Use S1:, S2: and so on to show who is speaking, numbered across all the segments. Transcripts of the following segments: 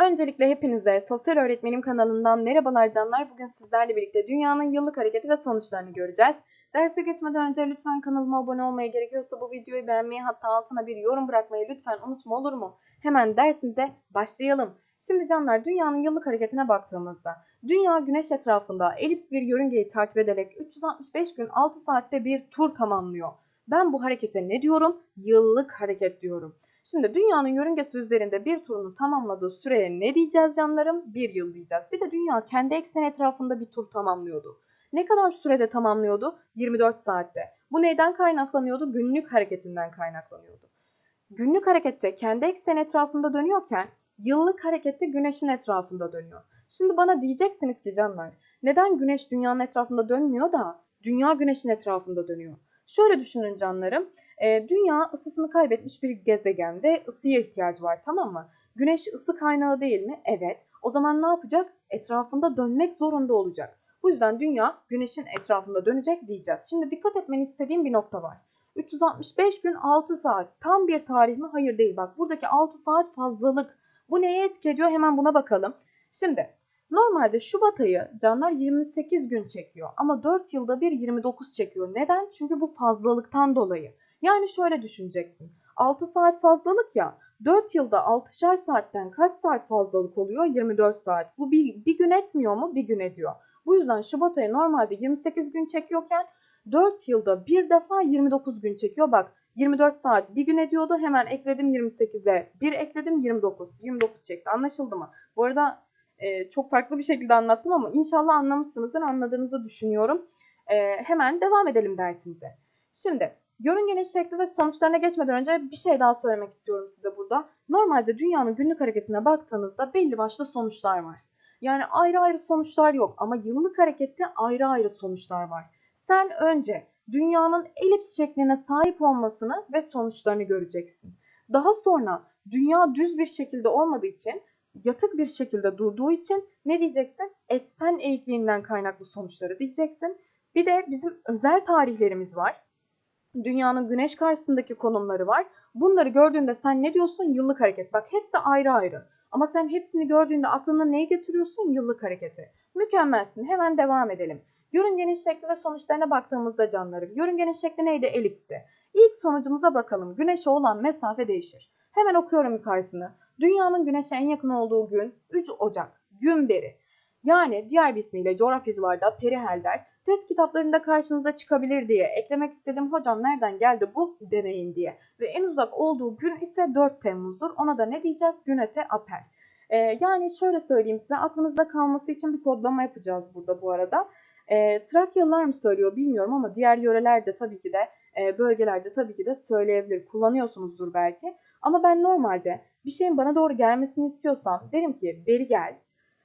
S1: Öncelikle hepinize Sosyal Öğretmenim kanalından merhabalar canlar. Bugün sizlerle birlikte dünyanın yıllık hareketi ve sonuçlarını göreceğiz. Derse geçmeden önce lütfen kanalıma abone olmaya gerekiyorsa bu videoyu beğenmeyi hatta altına bir yorum bırakmayı lütfen unutma olur mu? Hemen dersimize başlayalım. Şimdi canlar dünyanın yıllık hareketine baktığımızda dünya güneş etrafında elips bir yörüngeyi takip ederek 365 gün 6 saatte bir tur tamamlıyor. Ben bu harekete ne diyorum? Yıllık hareket diyorum. Şimdi dünyanın yörüngesi üzerinde bir turunu tamamladığı süreye ne diyeceğiz canlarım? Bir yıl diyeceğiz. Bir de dünya kendi ekseni etrafında bir tur tamamlıyordu. Ne kadar sürede tamamlıyordu? 24 saatte. Bu neyden kaynaklanıyordu? Günlük hareketinden kaynaklanıyordu. Günlük harekette kendi ekseni etrafında dönüyorken yıllık harekette güneşin etrafında dönüyor. Şimdi bana diyeceksiniz ki canlar neden güneş dünyanın etrafında dönmüyor da dünya güneşin etrafında dönüyor? Şöyle düşünün canlarım. E, dünya ısısını kaybetmiş bir gezegende ısıya ihtiyacı var tamam mı? Güneş ısı kaynağı değil mi? Evet. O zaman ne yapacak? Etrafında dönmek zorunda olacak. Bu yüzden dünya güneşin etrafında dönecek diyeceğiz. Şimdi dikkat etmeni istediğim bir nokta var. 365 gün 6 saat. Tam bir tarih mi? Hayır değil. Bak buradaki 6 saat fazlalık. Bu neye etki ediyor? Hemen buna bakalım. Şimdi normalde Şubat ayı canlar 28 gün çekiyor. Ama 4 yılda bir 29 çekiyor. Neden? Çünkü bu fazlalıktan dolayı. Yani şöyle düşüneceksin. 6 saat fazlalık ya. 4 yılda 6'şer saatten kaç saat fazlalık oluyor? 24 saat. Bu bir, bir gün etmiyor mu? Bir gün ediyor. Bu yüzden Şubat ayı normalde 28 gün çekiyorken 4 yılda bir defa 29 gün çekiyor. Bak 24 saat bir gün ediyordu. Hemen ekledim 28'e. Bir ekledim 29. 29 çekti. Anlaşıldı mı? Bu arada e, çok farklı bir şekilde anlattım ama inşallah anlamışsınızdır. Anladığınızı düşünüyorum. E, hemen devam edelim dersimize. Şimdi Yörüngenin şekli ve sonuçlarına geçmeden önce bir şey daha söylemek istiyorum size burada. Normalde dünyanın günlük hareketine baktığınızda belli başlı sonuçlar var. Yani ayrı ayrı sonuçlar yok ama yıllık harekette ayrı ayrı sonuçlar var. Sen önce dünyanın elips şekline sahip olmasını ve sonuçlarını göreceksin. Daha sonra dünya düz bir şekilde olmadığı için, yatık bir şekilde durduğu için ne diyeceksin? Eksen eğikliğinden kaynaklı sonuçları diyeceksin. Bir de bizim özel tarihlerimiz var dünyanın güneş karşısındaki konumları var. Bunları gördüğünde sen ne diyorsun? Yıllık hareket. Bak hepsi ayrı ayrı. Ama sen hepsini gördüğünde aklına neyi getiriyorsun? Yıllık hareketi. Mükemmelsin. Hemen devam edelim. Yörüngenin şekli ve sonuçlarına baktığımızda canlarım. Yörüngenin şekli neydi? Elipsti. İlk sonucumuza bakalım. Güneşe olan mesafe değişir. Hemen okuyorum yukarısını. Dünyanın güneşe en yakın olduğu gün 3 Ocak. Gün beri. Yani diğer bir ismiyle coğrafyacılarda perihel der. Test kitaplarında karşınıza çıkabilir diye eklemek istedim. Hocam nereden geldi bu deneyin diye. Ve en uzak olduğu gün ise 4 Temmuz'dur. Ona da ne diyeceğiz? Günete Apel. Ee, yani şöyle söyleyeyim size aklınızda kalması için bir kodlama yapacağız burada bu arada. Ee, Trakyalılar mı söylüyor bilmiyorum ama diğer yörelerde tabii ki de e, bölgelerde tabii ki de söyleyebilir. Kullanıyorsunuzdur belki. Ama ben normalde bir şeyin bana doğru gelmesini istiyorsam derim ki beri gel,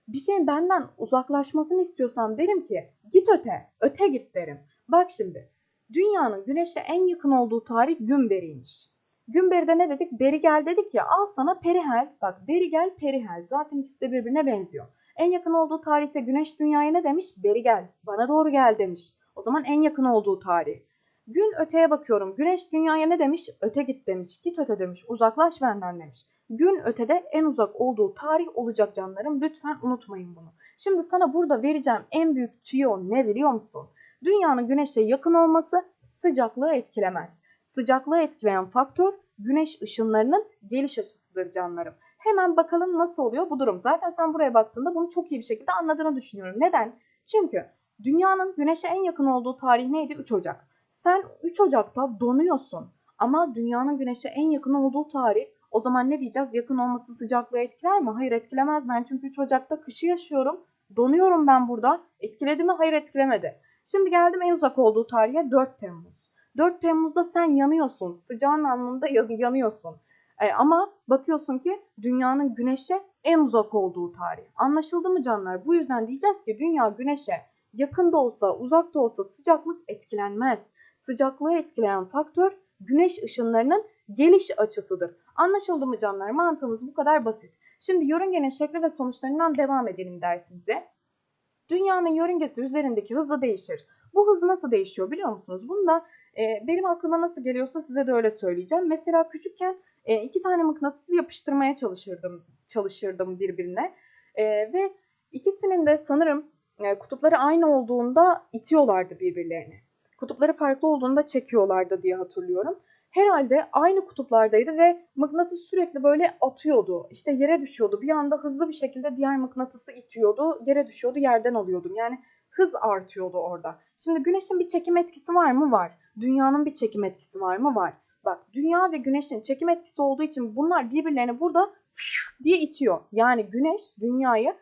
S1: bir şeyin benden uzaklaşmasını istiyorsam derim ki git öte, öte git derim. Bak şimdi dünyanın güneşe en yakın olduğu tarih Günberi'ymiş. Günberi'de ne dedik? Beri gel dedik ya al sana perihel. Bak beri gel perihel. Zaten ikisi de birbirine benziyor. En yakın olduğu tarihte güneş dünyaya ne demiş? Beri gel. Bana doğru gel demiş. O zaman en yakın olduğu tarih. Gün öteye bakıyorum. Güneş dünyaya ne demiş? Öte git demiş. Git öte demiş. Uzaklaş benden demiş. Gün ötede en uzak olduğu tarih olacak canlarım. Lütfen unutmayın bunu. Şimdi sana burada vereceğim en büyük tüyo ne biliyor musun? Dünyanın güneşe yakın olması sıcaklığı etkilemez. Sıcaklığı etkileyen faktör güneş ışınlarının geliş açısıdır canlarım. Hemen bakalım nasıl oluyor bu durum. Zaten sen buraya baktığında bunu çok iyi bir şekilde anladığını düşünüyorum. Neden? Çünkü dünyanın güneşe en yakın olduğu tarih neydi? 3 Ocak. Sen 3 Ocak'ta donuyorsun. Ama dünyanın güneşe en yakın olduğu tarih o zaman ne diyeceğiz? Yakın olması sıcaklığı etkiler mi? Hayır etkilemez. Ben çünkü 3 Ocak'ta kışı yaşıyorum. Donuyorum ben burada. Etkiledi mi? Hayır etkilemedi. Şimdi geldim en uzak olduğu tarihe 4 Temmuz. 4 Temmuz'da sen yanıyorsun. Sıcağın anlamında yanıyorsun. E, ama bakıyorsun ki dünyanın güneşe en uzak olduğu tarih. Anlaşıldı mı canlar? Bu yüzden diyeceğiz ki dünya güneşe yakın da olsa uzak da olsa sıcaklık etkilenmez. Sıcaklığı etkileyen faktör güneş ışınlarının geliş açısıdır. Anlaşıldı mı canlar? Mantığımız bu kadar basit. Şimdi yörüngenin şekli ve sonuçlarından devam edelim dersimize. Dünyanın yörüngesi üzerindeki hızı değişir. Bu hız nasıl değişiyor biliyor musunuz? Bunu da e, benim aklıma nasıl geliyorsa size de öyle söyleyeceğim. Mesela küçükken E, iki tane mıknatısı yapıştırmaya çalışırdım çalışırdım birbirine. E, ve ikisinin de sanırım e, kutupları aynı olduğunda itiyorlardı birbirlerini. Kutupları farklı olduğunda çekiyorlardı diye hatırlıyorum. Herhalde aynı kutuplardaydı ve mıknatıs sürekli böyle atıyordu. İşte yere düşüyordu. Bir anda hızlı bir şekilde diğer mıknatısı itiyordu. Yere düşüyordu, yerden alıyordum. Yani hız artıyordu orada. Şimdi güneşin bir çekim etkisi var mı? Var. Dünyanın bir çekim etkisi var mı? Var. Bak dünya ve güneşin çekim etkisi olduğu için bunlar birbirlerini burada diye itiyor. Yani güneş dünyayı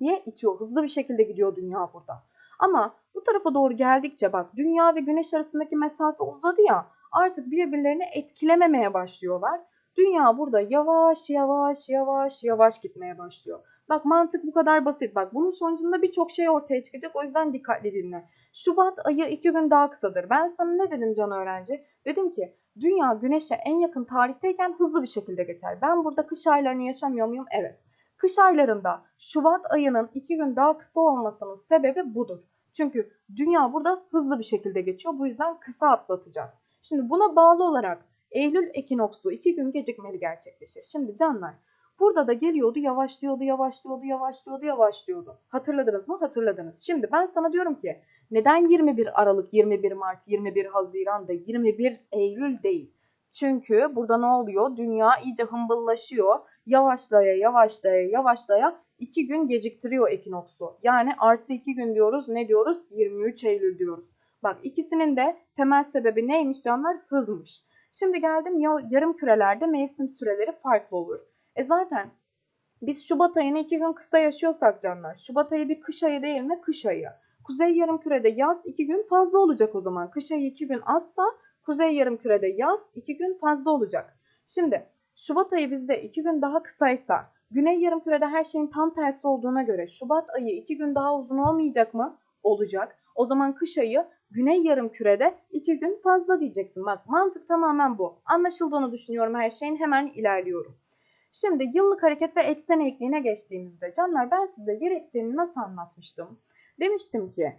S1: diye itiyor. Hızlı bir şekilde gidiyor dünya burada. Ama bu tarafa doğru geldikçe bak dünya ve güneş arasındaki mesafe uzadı ya artık birbirlerini etkilememeye başlıyorlar. Dünya burada yavaş yavaş yavaş yavaş gitmeye başlıyor. Bak mantık bu kadar basit. Bak bunun sonucunda birçok şey ortaya çıkacak. O yüzden dikkatli dinle. Şubat ayı iki gün daha kısadır. Ben sana ne dedim can öğrenci? Dedim ki dünya güneşe en yakın tarihteyken hızlı bir şekilde geçer. Ben burada kış aylarını yaşamıyor muyum? Evet. Kış aylarında Şubat ayının iki gün daha kısa olmasının sebebi budur. Çünkü dünya burada hızlı bir şekilde geçiyor. Bu yüzden kısa atlatacağız. Şimdi buna bağlı olarak Eylül ekinoksu iki gün gecikmeli gerçekleşir. Şimdi canlar burada da geliyordu yavaşlıyordu yavaşlıyordu yavaşlıyordu yavaşlıyordu. Hatırladınız mı? Hatırladınız. Şimdi ben sana diyorum ki neden 21 Aralık, 21 Mart, 21 Haziran da 21 Eylül değil? Çünkü burada ne oluyor? Dünya iyice hımbıllaşıyor. Yavaşlaya yavaşlaya yavaşlaya 2 gün geciktiriyor ekinoksu. Yani artı 2 gün diyoruz. Ne diyoruz? 23 Eylül diyoruz. Bak ikisinin de temel sebebi neymiş canlar? Hızmış. Şimdi geldim yarım kürelerde mevsim süreleri farklı olur. E zaten biz Şubat ayını iki gün kısa yaşıyorsak canlar. Şubat ayı bir kış ayı değil mi? Kış ayı. Kuzey yarım kürede yaz iki gün fazla olacak o zaman. Kış ayı iki gün azsa kuzey yarım kürede yaz iki gün fazla olacak. Şimdi Şubat ayı bizde iki gün daha kısaysa Güney yarım kürede her şeyin tam tersi olduğuna göre Şubat ayı iki gün daha uzun olmayacak mı? Olacak. O zaman kış ayı Güney yarım kürede iki gün fazla diyeceksin. Bak mantık tamamen bu. Anlaşıldığını düşünüyorum her şeyin hemen ilerliyorum. Şimdi yıllık hareket ve eksen eğikliğine geçtiğimizde canlar ben size yer eksenini nasıl anlatmıştım? Demiştim ki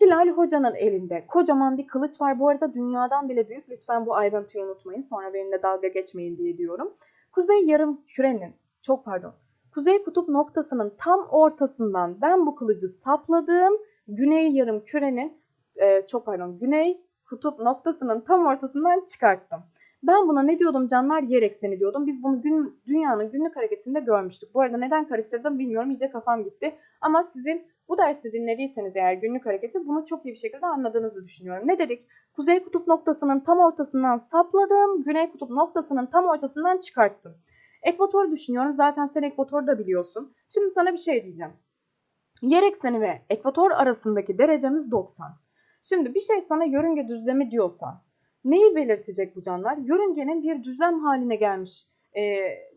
S1: Hilal Hoca'nın elinde kocaman bir kılıç var. Bu arada dünyadan bile büyük. Lütfen bu ayrıntıyı unutmayın. Sonra benimle dalga geçmeyin diye diyorum. Kuzey yarım kürenin, çok pardon, kuzey kutup noktasının tam ortasından ben bu kılıcı sapladım. Güney yarım kürenin, e, çok pardon, güney kutup noktasının tam ortasından çıkarttım. Ben buna ne diyordum canlar? Yer ekseni diyordum. Biz bunu gün, dünyanın günlük hareketinde görmüştük. Bu arada neden karıştırdım bilmiyorum. İyice kafam gitti. Ama sizin bu dersi dinlediyseniz eğer günlük hareketi bunu çok iyi bir şekilde anladığınızı düşünüyorum. Ne dedik? Kuzey kutup noktasının tam ortasından sapladım. Güney kutup noktasının tam ortasından çıkarttım. Ekvator düşünüyorum. Zaten sen ekvator da biliyorsun. Şimdi sana bir şey diyeceğim. Yer ekseni ve ekvator arasındaki derecemiz 90. Şimdi bir şey sana yörünge düzlemi diyorsa neyi belirtecek bu canlar? Yörüngenin bir düzlem haline gelmiş e,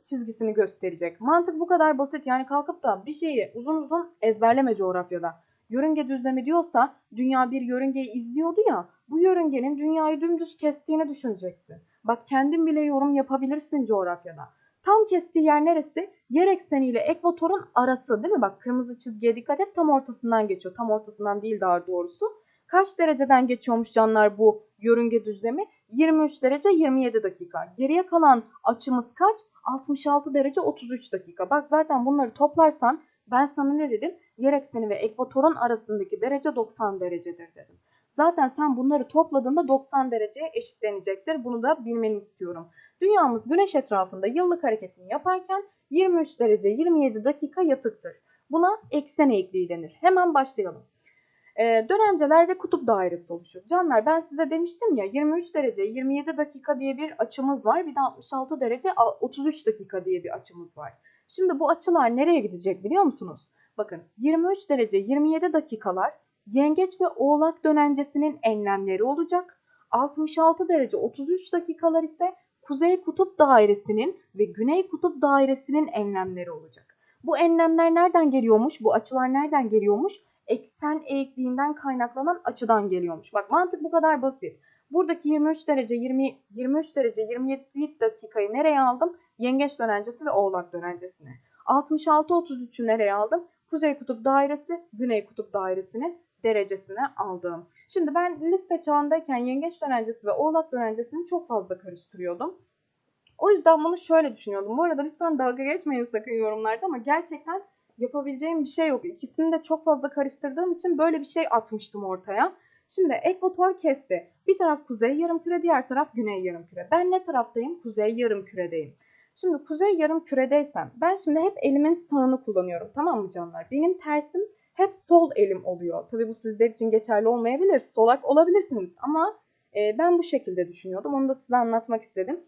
S1: çizgisini gösterecek. Mantık bu kadar basit. Yani kalkıp da bir şeyi uzun uzun ezberleme coğrafyada. Yörünge düzlemi diyorsa dünya bir yörüngeyi izliyordu ya bu yörüngenin dünyayı dümdüz kestiğini düşüneceksin. Bak kendin bile yorum yapabilirsin coğrafyada. Tam kestiği yer neresi? Yer ekseniyle ekvatorun arası değil mi? Bak kırmızı çizgiye dikkat et tam ortasından geçiyor. Tam ortasından değil daha doğrusu. Kaç dereceden geçiyormuş canlar bu yörünge düzlemi? 23 derece 27 dakika. Geriye kalan açımız kaç? 66 derece 33 dakika. Bak zaten bunları toplarsan ben sana ne dedim? Yer ekseni ve ekvatorun arasındaki derece 90 derecedir dedim. Zaten sen bunları topladığında 90 dereceye eşitlenecektir. Bunu da bilmeni istiyorum. Dünyamız güneş etrafında yıllık hareketini yaparken 23 derece 27 dakika yatıktır. Buna eksen eğikliği denir. Hemen başlayalım. Ee, dönenceler ve kutup dairesi oluşur. Canlar ben size demiştim ya 23 derece 27 dakika diye bir açımız var. Bir de 66 derece 33 dakika diye bir açımız var. Şimdi bu açılar nereye gidecek biliyor musunuz? Bakın 23 derece 27 dakikalar yengeç ve oğlak dönencesinin enlemleri olacak. 66 derece 33 dakikalar ise kuzey kutup dairesinin ve güney kutup dairesinin enlemleri olacak. Bu enlemler nereden geliyormuş? Bu açılar nereden geliyormuş? Eksen eğikliğinden kaynaklanan açıdan geliyormuş. Bak mantık bu kadar basit. Buradaki 23 derece 20 23 derece 27 dakikayı nereye aldım? Yengeç dönencesi ve oğlak dönencesine. 66 33'ü nereye aldım? Kuzey kutup dairesi, güney kutup dairesini derecesine aldım. Şimdi ben liste çağındayken yengeç dönencesi ve oğlak dönencesini çok fazla karıştırıyordum. O yüzden bunu şöyle düşünüyordum. Bu arada lütfen dalga geçmeyin sakın yorumlarda ama gerçekten yapabileceğim bir şey yok. İkisini de çok fazla karıştırdığım için böyle bir şey atmıştım ortaya. Şimdi ekvator kesti. Bir taraf kuzey yarımküre, diğer taraf güney yarımküre. Ben ne taraftayım? Kuzey yarımküredeyim. Şimdi kuzey yarım küredeysem ben şimdi hep elimin sağını kullanıyorum tamam mı canlar? Benim tersim hep sol elim oluyor. Tabi bu sizler için geçerli olmayabilir. Solak olabilirsiniz ama e, ben bu şekilde düşünüyordum. Onu da size anlatmak istedim.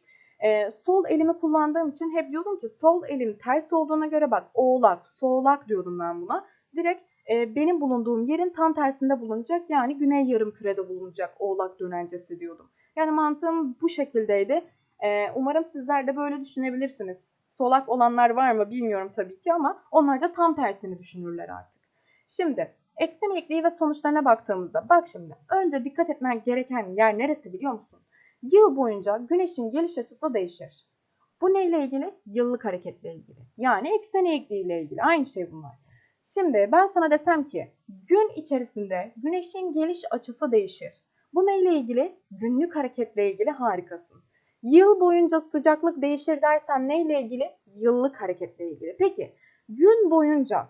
S1: E, sol elimi kullandığım için hep diyordum ki sol elim ters olduğuna göre bak oğlak, soğlak diyordum ben buna. Direkt e, benim bulunduğum yerin tam tersinde bulunacak yani güney yarım kürede bulunacak oğlak dönencesi diyordum. Yani mantığım bu şekildeydi. E, umarım sizler de böyle düşünebilirsiniz. Solak olanlar var mı bilmiyorum tabii ki ama onlar da tam tersini düşünürler artık. Şimdi eksen eğikliği ve sonuçlarına baktığımızda bak şimdi önce dikkat etmen gereken yer neresi biliyor musun? Yıl boyunca güneşin geliş açısı değişir. Bu neyle ilgili? Yıllık hareketle ilgili. Yani eksen eğikliği ile ilgili. Aynı şey bunlar. Şimdi ben sana desem ki gün içerisinde güneşin geliş açısı değişir. Bu neyle ilgili? Günlük hareketle ilgili harikasın. Yıl boyunca sıcaklık değişir dersem neyle ilgili? Yıllık hareketle ilgili. Peki gün boyunca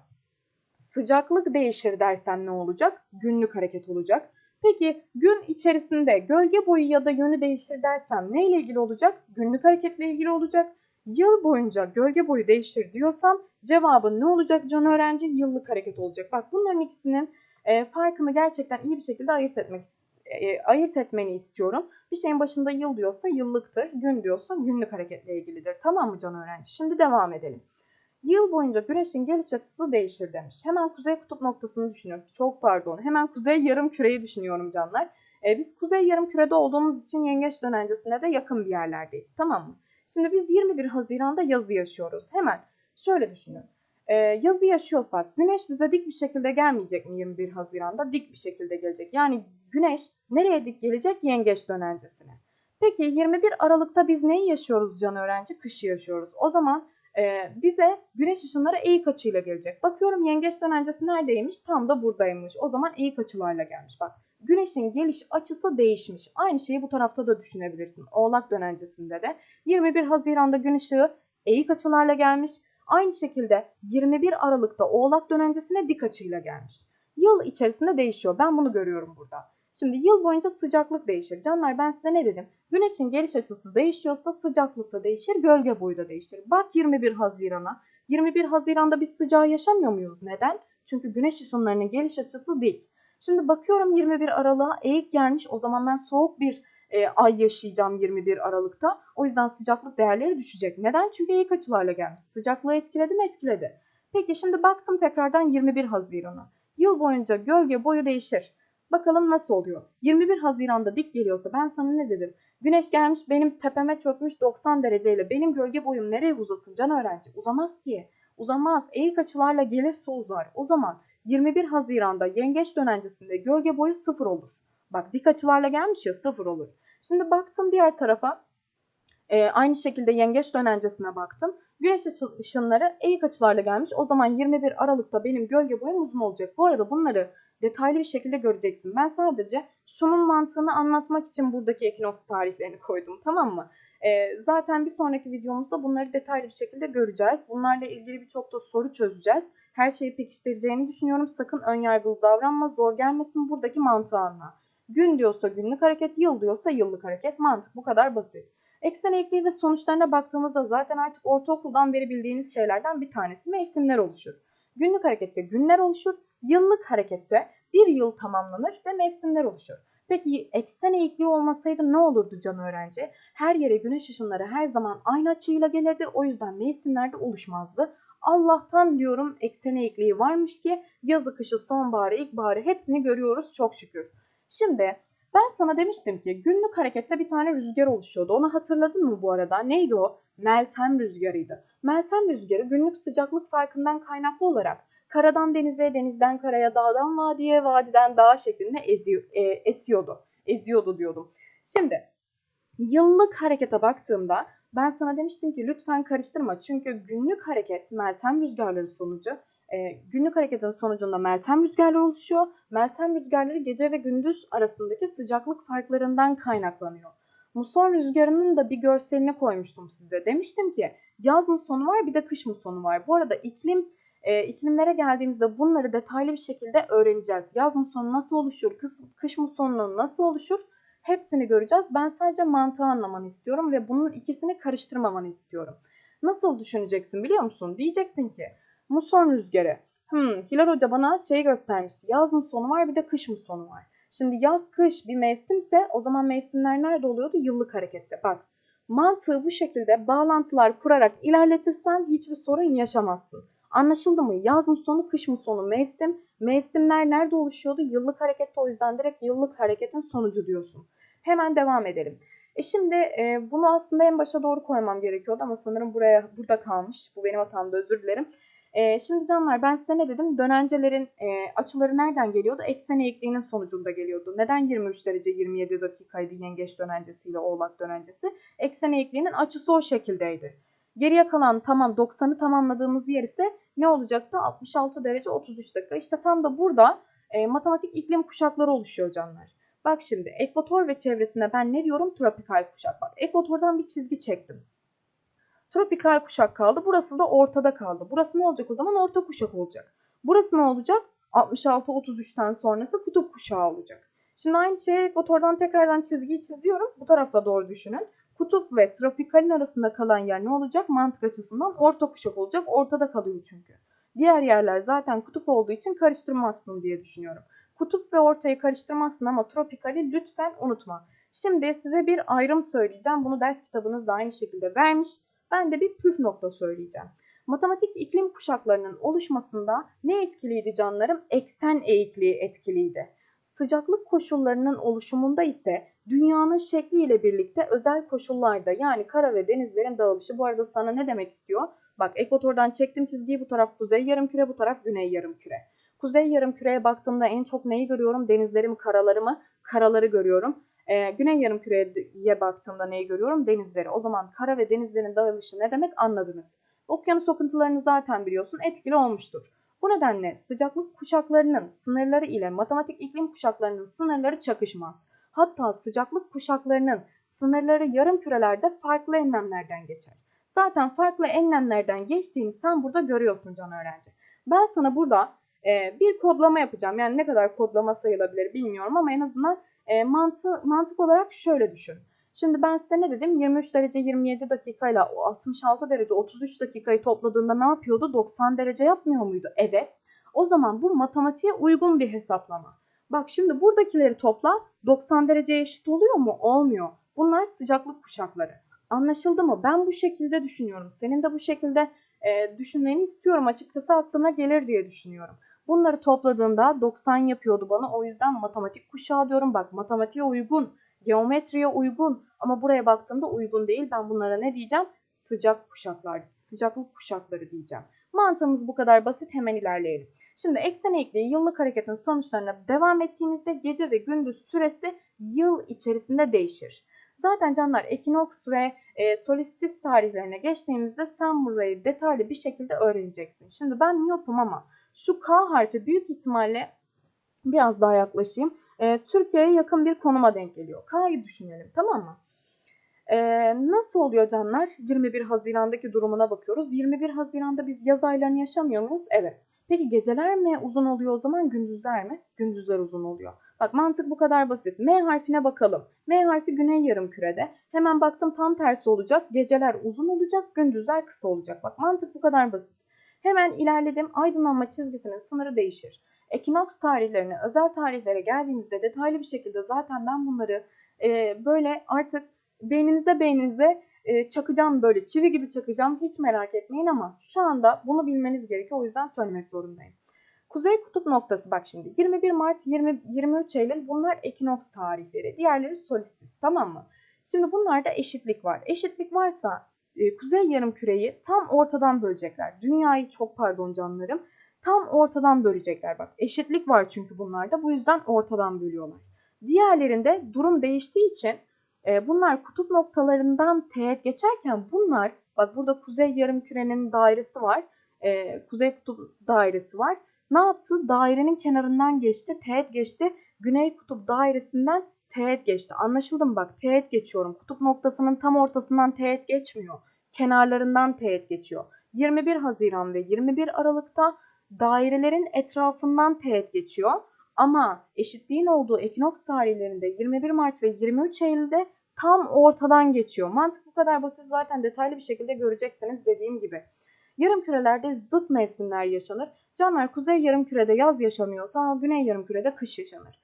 S1: sıcaklık değişir dersen ne olacak? Günlük hareket olacak. Peki gün içerisinde gölge boyu ya da yönü değiştir dersem neyle ilgili olacak? Günlük hareketle ilgili olacak. Yıl boyunca gölge boyu değiştir diyorsam cevabın ne olacak can öğrenci? Yıllık hareket olacak. Bak bunların ikisinin e, farkını gerçekten iyi bir şekilde ayırt etmek e, ayırt etmeni istiyorum. Bir şeyin başında yıl diyorsa yıllıktır, gün diyorsa günlük hareketle ilgilidir. Tamam mı can öğrenci? Şimdi devam edelim. Yıl boyunca güneşin geliş açısı değişir demiş. Hemen kuzey kutup noktasını düşünüyorum. Çok pardon. Hemen kuzey yarım küreyi düşünüyorum canlar. E, biz kuzey yarım kürede olduğumuz için yengeç dönencesine de yakın bir yerlerdeyiz. Tamam mı? Şimdi biz 21 Haziran'da yazı yaşıyoruz. Hemen şöyle düşünün. Ee, yazı yaşıyorsak güneş bize dik bir şekilde gelmeyecek mi 21 Haziran'da? Dik bir şekilde gelecek. Yani güneş nereye dik gelecek? Yengeç dönencesine. Peki 21 Aralık'ta biz neyi yaşıyoruz can öğrenci? Kışı yaşıyoruz. O zaman e, bize güneş ışınları eğik açıyla gelecek. Bakıyorum yengeç dönencesi neredeymiş? Tam da buradaymış. O zaman eğik açılarla gelmiş. Bak güneşin geliş açısı değişmiş. Aynı şeyi bu tarafta da düşünebilirsin. Oğlak dönencesinde de 21 Haziran'da gün ışığı eğik açılarla gelmiş. Aynı şekilde 21 Aralık'ta Oğlak dönencesine dik açıyla gelmiş. Yıl içerisinde değişiyor. Ben bunu görüyorum burada. Şimdi yıl boyunca sıcaklık değişir. Canlar ben size ne dedim? Güneşin geliş açısı değişiyorsa sıcaklık da değişir, gölge boyu da değişir. Bak 21 Haziran'a. 21 Haziran'da biz sıcağı yaşamıyor muyuz? Neden? Çünkü güneş ışınlarının geliş açısı dik. Şimdi bakıyorum 21 Aralık'a eğik gelmiş. O zaman ben soğuk bir e, ay yaşayacağım 21 Aralık'ta. O yüzden sıcaklık değerleri düşecek. Neden? Çünkü eğik açılarla gelmiş. Sıcaklığı etkiledi mi? Etkiledi. Peki şimdi baktım tekrardan 21 Haziran'a. Yıl boyunca gölge boyu değişir. Bakalım nasıl oluyor? 21 Haziran'da dik geliyorsa ben sana ne dedim? Güneş gelmiş benim tepeme çökmüş 90 dereceyle benim gölge boyum nereye uzasın can öğrenci? Uzamaz ki. Uzamaz. Eğik açılarla gelirse uzar. O zaman 21 Haziran'da yengeç dönencesinde gölge boyu sıfır olur. Bak dik açılarla gelmiş ya sıfır olur. Şimdi baktım diğer tarafa. E, aynı şekilde yengeç dönencesine baktım. Güneş ışınları eğik açılarla gelmiş. O zaman 21 Aralık'ta benim gölge boyum uzun olacak. Bu arada bunları detaylı bir şekilde göreceksin. Ben sadece şunun mantığını anlatmak için buradaki ekinoks tarihlerini koydum tamam mı? E, zaten bir sonraki videomuzda bunları detaylı bir şekilde göreceğiz. Bunlarla ilgili birçok da soru çözeceğiz. Her şeyi pekiştireceğini düşünüyorum. Sakın önyargılı davranma, zor gelmesin. Buradaki mantığı anla. Gün diyorsa günlük hareket, yıl diyorsa yıllık hareket. Mantık bu kadar basit. Eksen eğikliği ve sonuçlarına baktığımızda zaten artık ortaokuldan beri bildiğiniz şeylerden bir tanesi mevsimler oluşur. Günlük harekette günler oluşur, yıllık harekette bir yıl tamamlanır ve mevsimler oluşur. Peki eksen eğikliği olmasaydı ne olurdu can öğrenci? Her yere güneş ışınları her zaman aynı açıyla gelirdi. O yüzden mevsimlerde oluşmazdı. Allah'tan diyorum eksen eğikliği varmış ki yazı, kışı, sonbaharı, ilkbaharı hepsini görüyoruz çok şükür. Şimdi ben sana demiştim ki günlük harekette bir tane rüzgar oluşuyordu. Onu hatırladın mı bu arada? Neydi o? Meltem rüzgarıydı. Meltem rüzgarı günlük sıcaklık farkından kaynaklı olarak karadan denize, denizden karaya, dağdan vadiye, vadiden dağa şeklinde eziyor, e, esiyordu. Eziyordu diyordum. Şimdi yıllık harekete baktığımda ben sana demiştim ki lütfen karıştırma. Çünkü günlük hareket Meltem rüzgarları sonucu e, günlük hareketin sonucunda meltem rüzgarları oluşuyor. Meltem rüzgarları gece ve gündüz arasındaki sıcaklık farklarından kaynaklanıyor. Muson rüzgarının da bir görselini koymuştum size. Demiştim ki yaz musonu var bir de kış musonu var. Bu arada iklim e, iklimlere geldiğimizde bunları detaylı bir şekilde öğreneceğiz. Yaz musonu nasıl oluşur, kış, kış musonu nasıl oluşur hepsini göreceğiz. Ben sadece mantığı anlamanı istiyorum ve bunun ikisini karıştırmamanı istiyorum. Nasıl düşüneceksin biliyor musun? Diyeceksin ki muson rüzgarı. Hmm, Hilal Hoca bana şey göstermişti. Yaz musonu var bir de kış musonu var. Şimdi yaz kış bir mevsimse o zaman mevsimler nerede oluyordu? Yıllık harekette. Bak mantığı bu şekilde bağlantılar kurarak ilerletirsen hiçbir sorun yaşamazsın. Anlaşıldı mı? Yaz mı sonu, kış mı sonu mevsim. Mevsimler nerede oluşuyordu? Yıllık harekette o yüzden direkt yıllık hareketin sonucu diyorsun. Hemen devam edelim. E şimdi e, bunu aslında en başa doğru koymam gerekiyordu ama sanırım buraya burada kalmış. Bu benim hatamda özür dilerim. E, şimdi canlar ben size ne dedim? Dönencelerin e, açıları nereden geliyordu? Eksen eğikliğinin sonucunda geliyordu. Neden 23 derece 27 dakikaydı yengeç dönencesiyle oğlak dönencesi? Eksen eğikliğinin açısı o şekildeydi. Geriye kalan tamam 90'ı tamamladığımız yer ise ne olacaktı? 66 derece 33 dakika. İşte tam da burada e, matematik iklim kuşakları oluşuyor canlar. Bak şimdi ekvator ve çevresinde ben ne diyorum? Tropikal kuşak. Bak ekvatordan bir çizgi çektim. Tropikal kuşak kaldı. Burası da ortada kaldı. Burası ne olacak o zaman? Orta kuşak olacak. Burası ne olacak? 66-33'ten sonrası kutup kuşağı olacak. Şimdi aynı şeyi ekvatordan tekrardan çizgiyi çiziyorum. Bu tarafa doğru düşünün. Kutup ve tropikalin arasında kalan yer ne olacak? Mantık açısından orta kuşak olacak. Ortada kalıyor çünkü. Diğer yerler zaten kutup olduğu için karıştırmazsın diye düşünüyorum. Kutup ve ortayı karıştırmazsın ama tropikali lütfen unutma. Şimdi size bir ayrım söyleyeceğim. Bunu ders kitabınızda aynı şekilde vermiş. Ben de bir püf nokta söyleyeceğim. Matematik iklim kuşaklarının oluşmasında ne etkiliydi canlarım? Eksen eğikliği etkiliydi. Sıcaklık koşullarının oluşumunda ise dünyanın şekliyle birlikte özel koşullarda yani kara ve denizlerin dağılışı bu arada sana ne demek istiyor? Bak ekvatordan çektim çizgiyi bu taraf kuzey yarımküre bu taraf güney yarımküre. Kuzey yarımküreye baktığımda en çok neyi görüyorum? Denizlerimi, karalarımı, karaları görüyorum. Ee, güney yarımküreye baktığımda neyi görüyorum? Denizleri. O zaman kara ve denizlerin dağılışı ne demek anladınız. Okyanus akıntılarını zaten biliyorsun etkili olmuştur. Bu nedenle sıcaklık kuşaklarının sınırları ile matematik iklim kuşaklarının sınırları çakışmaz. Hatta sıcaklık kuşaklarının sınırları yarım kürelerde farklı enlemlerden geçer. Zaten farklı enlemlerden geçtiğini sen burada görüyorsun can öğrenci. Ben sana burada e, bir kodlama yapacağım. Yani ne kadar kodlama sayılabilir bilmiyorum ama en azından e, mantı, mantık olarak şöyle düşün. Şimdi ben size ne dedim? 23 derece 27 dakikayla 66 derece 33 dakikayı topladığında ne yapıyordu? 90 derece yapmıyor muydu? Evet. O zaman bu matematiğe uygun bir hesaplama. Bak şimdi buradakileri topla 90 dereceye eşit oluyor mu? Olmuyor. Bunlar sıcaklık kuşakları. Anlaşıldı mı? Ben bu şekilde düşünüyorum. Senin de bu şekilde e, düşünmeni istiyorum. Açıkçası aklına gelir diye düşünüyorum. Bunları topladığında 90 yapıyordu bana. O yüzden matematik kuşağı diyorum. Bak matematiğe uygun, geometriye uygun. Ama buraya baktığımda uygun değil. Ben bunlara ne diyeceğim? Sıcak kuşaklar, sıcaklık kuşakları diyeceğim. Mantığımız bu kadar basit. Hemen ilerleyelim. Şimdi eksen eğikliği yıllık hareketin sonuçlarına devam ettiğimizde gece ve gündüz süresi yıl içerisinde değişir. Zaten canlar ekinoks ve e, solistis tarihlerine geçtiğimizde sen burayı detaylı bir şekilde öğreneceksin. Şimdi ben miyopum ama şu K harfi büyük ihtimalle biraz daha yaklaşayım. E, Türkiye'ye yakın bir konuma denk geliyor. K'yı düşünelim tamam mı? E, nasıl oluyor canlar? 21 Haziran'daki durumuna bakıyoruz. 21 Haziran'da biz yaz aylarını yaşamıyor muyuz? Evet. Peki geceler mi uzun oluyor o zaman gündüzler mi? Gündüzler uzun oluyor. Bak mantık bu kadar basit. M harfine bakalım. M harfi güney yarım kürede. Hemen baktım tam tersi olacak. Geceler uzun olacak, gündüzler kısa olacak. Bak mantık bu kadar basit. Hemen ilerledim. Aydınlanma çizgisinin sınırı değişir. Ekinoks tarihlerine, özel tarihlere geldiğimizde detaylı bir şekilde zaten ben bunları e, böyle artık beyninize beyninize e, çakacağım böyle çivi gibi çakacağım. Hiç merak etmeyin ama şu anda bunu bilmeniz gerekiyor. O yüzden söylemek zorundayım. Kuzey kutup noktası bak şimdi 21 Mart 20, 23 Eylül bunlar ekinoks tarihleri. Diğerleri solstice tamam mı? Şimdi bunlarda eşitlik var. Eşitlik varsa e, kuzey yarım küreyi tam ortadan bölecekler. Dünyayı çok pardon canlarım. Tam ortadan bölecekler bak. Eşitlik var çünkü bunlarda. Bu yüzden ortadan bölüyorlar. Diğerlerinde durum değiştiği için e, bunlar kutup noktalarından teğet geçerken bunlar bak burada kuzey yarım kürenin dairesi var. E, kuzey kutup dairesi var. Ne yaptı? Dairenin kenarından geçti. Teğet geçti. Güney kutup dairesinden teğet geçti. Anlaşıldı mı bak teğet geçiyorum. Kutup noktasının tam ortasından teğet geçmiyor. Kenarlarından teğet geçiyor. 21 Haziran ve 21 Aralık'ta dairelerin etrafından teğet geçiyor. Ama eşitliğin olduğu ekinoks tarihlerinde 21 Mart ve 23 Eylül'de tam ortadan geçiyor. Mantık bu kadar basit zaten detaylı bir şekilde göreceksiniz dediğim gibi. Yarım kürelerde zıt mevsimler yaşanır. Canlar kuzey yarım kürede yaz yaşanıyorsa güney yarım kürede kış yaşanır.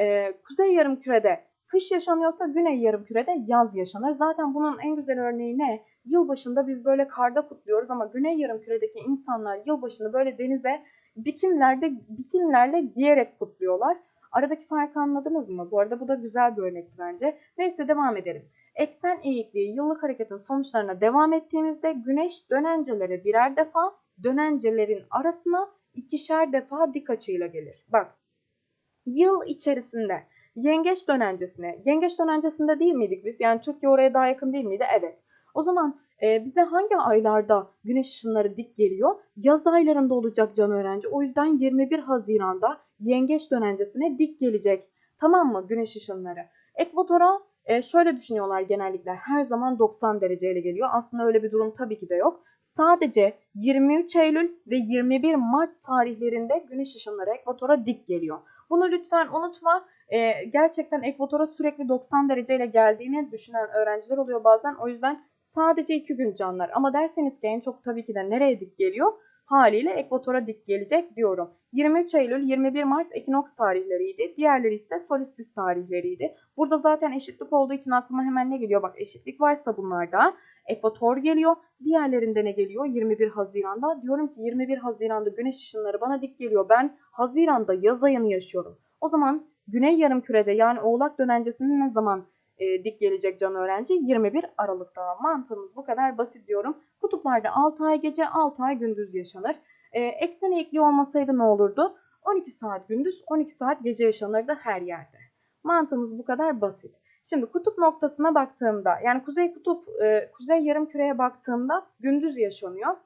S1: Ee, kuzey yarım kürede kış yaşanıyorsa güney yarım kürede yaz yaşanır. Zaten bunun en güzel örneği ne? Yılbaşında biz böyle karda kutluyoruz ama güney yarım küredeki insanlar yılbaşını böyle denize bikinlerde bikinlerle giyerek kutluyorlar. Aradaki farkı anladınız mı? Bu arada bu da güzel bir örnekti bence. Neyse devam edelim. Eksen eğikliği yıllık hareketin sonuçlarına devam ettiğimizde güneş dönencelere birer defa, dönencelerin arasına ikişer defa dik açıyla gelir. Bak yıl içerisinde yengeç dönencesine, yengeç dönencesinde değil miydik biz? Yani Türkiye oraya daha yakın değil miydi? Evet. O zaman e, bize hangi aylarda güneş ışınları dik geliyor? Yaz aylarında olacak can öğrenci. O yüzden 21 Haziran'da yengeç dönencesine dik gelecek. Tamam mı güneş ışınları? Ekvatora e, şöyle düşünüyorlar genellikle her zaman 90 dereceyle geliyor. Aslında öyle bir durum tabii ki de yok. Sadece 23 Eylül ve 21 Mart tarihlerinde güneş ışınları ekvatora dik geliyor. Bunu lütfen unutma. E, gerçekten ekvatora sürekli 90 dereceyle geldiğini düşünen öğrenciler oluyor bazen. O yüzden sadece 2 gün canlar. Ama derseniz ki en çok tabii ki de nereye dik geliyor? Haliyle ekvatora dik gelecek diyorum. 23 Eylül 21 Mart ekinoks tarihleriydi. Diğerleri ise solstice tarihleriydi. Burada zaten eşitlik olduğu için aklıma hemen ne geliyor? Bak eşitlik varsa bunlarda ekvator geliyor. Diğerlerinde ne geliyor? 21 Haziran'da. Diyorum ki 21 Haziran'da güneş ışınları bana dik geliyor. Ben Haziran'da yaz ayını yaşıyorum. O zaman Güney Yarımküre'de yani Oğlak dönencesinin ne zaman e, dik gelecek can öğrenci? 21 Aralık'ta. Mantığımız bu kadar basit diyorum. Kutuplarda 6 ay gece 6 ay gündüz yaşanır. E, eksen eğikliği olmasaydı ne olurdu? 12 saat gündüz 12 saat gece yaşanırdı her yerde. Mantığımız bu kadar basit. Şimdi kutup noktasına baktığımda yani kuzey kutup e, kuzey yarım küreye baktığımda gündüz yaşanıyor.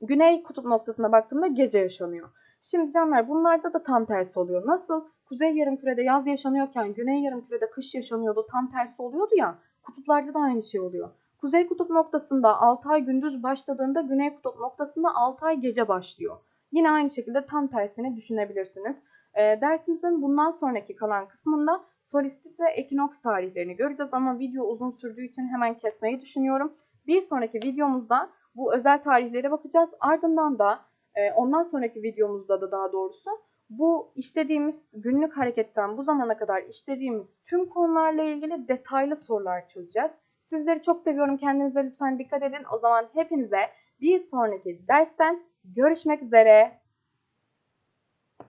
S1: Güney kutup noktasına baktığımda gece yaşanıyor. Şimdi canlar bunlarda da tam tersi oluyor. Nasıl kuzey yarım kürede yaz yaşanıyorken güney yarım kürede kış yaşanıyordu tam tersi oluyordu ya. Kutuplarda da aynı şey oluyor. Kuzey kutup noktasında 6 ay gündüz başladığında güney kutup noktasında 6 ay gece başlıyor. Yine aynı şekilde tam tersini düşünebilirsiniz. E, dersimizin bundan sonraki kalan kısmında solstis ve ekinoks tarihlerini göreceğiz ama video uzun sürdüğü için hemen kesmeyi düşünüyorum. Bir sonraki videomuzda bu özel tarihlere bakacağız. Ardından da e, ondan sonraki videomuzda da daha doğrusu bu işlediğimiz günlük hareketten bu zamana kadar işlediğimiz tüm konularla ilgili detaylı sorular çözeceğiz. Sizleri çok seviyorum. Kendinize lütfen dikkat edin. O zaman hepinize bir sonraki dersten görüşmek üzere.